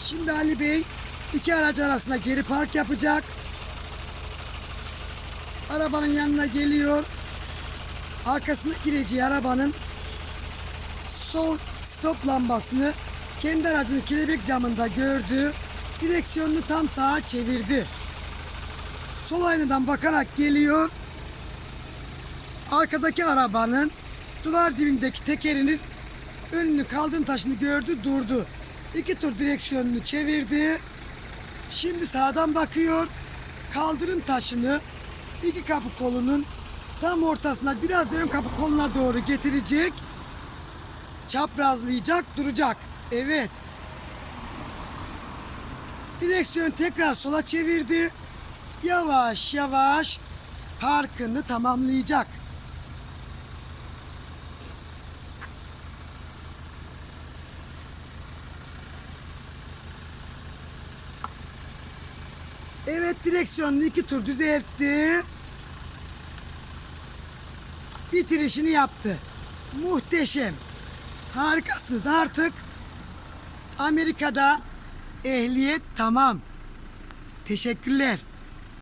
Şimdi Ali Bey iki araç arasında geri park yapacak. Arabanın yanına geliyor. Arkasına gireceği arabanın sol stop lambasını kendi aracının kelebek camında gördü. Direksiyonunu tam sağa çevirdi. Sol aynadan bakarak geliyor. Arkadaki arabanın duvar dibindeki tekerinin önünü kaldırım taşını gördü durdu. İki tur direksiyonunu çevirdi. Şimdi sağdan bakıyor. Kaldırım taşını iki kapı kolunun tam ortasına biraz da ön kapı koluna doğru getirecek. Çaprazlayacak duracak. Evet. Direksiyon tekrar sola çevirdi. Yavaş yavaş parkını tamamlayacak. Evet direksiyonunu iki tur düzeltti. Bitirişini yaptı. Muhteşem. Harikasınız artık. Amerika'da ehliyet tamam. Teşekkürler.